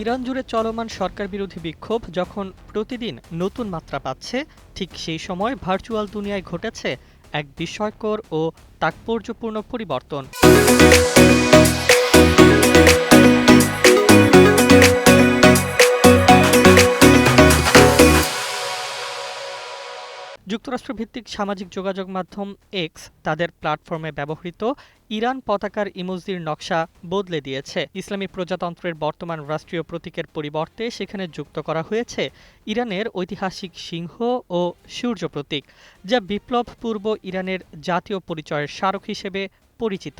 Iran জুড়ে চলমান সরকার বিরোধী বিক্ষোভ যখন প্রতিদিন নতুন মাত্রা পাচ্ছে, ঠিক সেই সময় ভার্চুয়াল দুনিয়ায় ঘটেছে এক বিস্ময়কর ও তাৎপর্যপূর্ণ পরিবর্তন। যুক্তরাষ্ট্রভিত্তিক সামাজিক যোগাযোগ মাধ্যম এক্স তাদের প্ল্যাটফর্মে ব্যবহৃত ইরান পতাকার ইমোজির নকশা বদলে দিয়েছে। ইসলামী প্রজাতন্ত্রের বর্তমান রাষ্ট্রীয় প্রতীকের পরিবর্তে সেখানে যুক্ত করা হয়েছে ইরানের ঐতিহাসিক সিংহ ও সূর্য প্রতীক, যা বিপ্লব পূর্ব ইরানের জাতীয় পরিচয়ের স্মারক হিসেবে পরিচিত।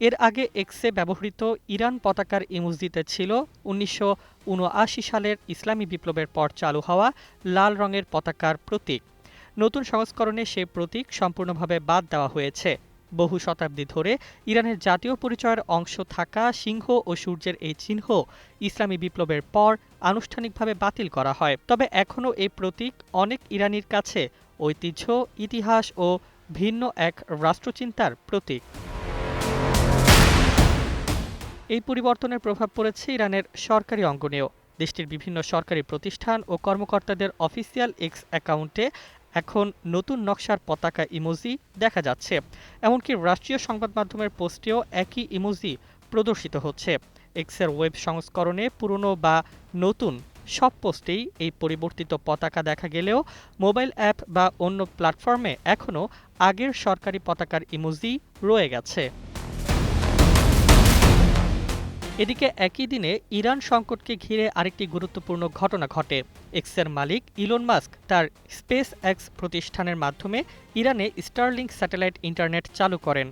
এর আগে এক্সে ব্যবহৃত ইরান পতাকার ইমুজিতে ছিল উনিশশো উনআশি সালের ইসলামী বিপ্লবের পর চালু হওয়া লাল রঙের পতাকার প্রতীক। নতুন সংস্করণে সে প্রতীক সম্পূর্ণভাবে বাদ দেওয়া হয়েছে। বহু শতাব্দী ধরে ইরানের জাতীয় পরিচয়ের অংশ থাকা সিংহ ও সূর্যের এই চিহ্ন ইসলামী বিপ্লবের পর আনুষ্ঠানিকভাবে বাতিল করা হয়। তবে এখনও এই প্রতীক অনেক ইরানির কাছে ঐতিহ্য, ইতিহাস ও ভিন্ন এক রাষ্ট্রচিন্তার প্রতীক। এই পরিবর্তনের প্রভাব পড়েছে ইরানের সরকারি অঙ্গনেও দেশটির বিভিন্ন সরকারি প্রতিষ্ঠান ও কর্মকর্তাদের অফিসিয়াল এক্স অ্যাকাউন্টে এখন নতুন নকশার পতাকা ইমোজি দেখা যাচ্ছে। এমনকি রাষ্ট্রীয় সংবাদ মাধ্যমের পোস্টেও একই ইমোজি প্রদর্শিত হচ্ছে। এক্সের ওয়েব সংস্করণে পুরনো বা নতুন সব পোস্টেই এই পরিবর্তিত পতাকা দেখা গেলেও মোবাইল অ্যাপ বা অন্য প্ল্যাটফর্মে এখনও আগের সরকারি পতাকার ইমোজি রয়ে গেছে। এদিকে একই দিনে ইরান সংকটকে ঘিরে আরেকটি গুরুত্বপূর্ণ ঘটনা ঘটে। এক্সের মালিক ইলন মাস্ক তার স্পেস এক্স প্রতিষ্ঠানের মাধ্যমে ইরানে স্টারলিংক স্যাটেলাইট ইন্টারনেট চালু করেন।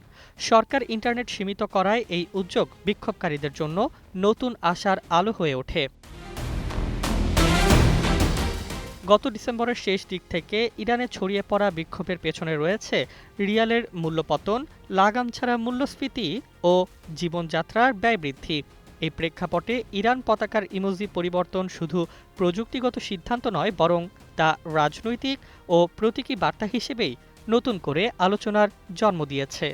সরকার ইন্টারনেট সীমিত করায় এই উদ্যোগ বিক্ষোভকারীদের জন্য নতুন আশার আলো হয়ে ওঠে। গত ডিসেম্বরের শেষ দিক থেকে ইরানে ছড়িয়ে পড়া বিক্ষোভের পেছনে রয়েছে রিয়ালের মূল্যপতন, লাগাম ছাড়া মূল্যস্ফীতি ও জীবনযাত্রার ব্যয় বৃদ্ধি। এই প্রেক্ষাপটে ইরান পতাকার ইমোজি পরিবর্তন শুধু প্রযুক্তিগত সিদ্ধান্ত নয়, বরং তা রাজনৈতিক ও প্রতীকী বার্তা হিসেবেই নতুন করে আলোচনার জন্ম দিয়েছে।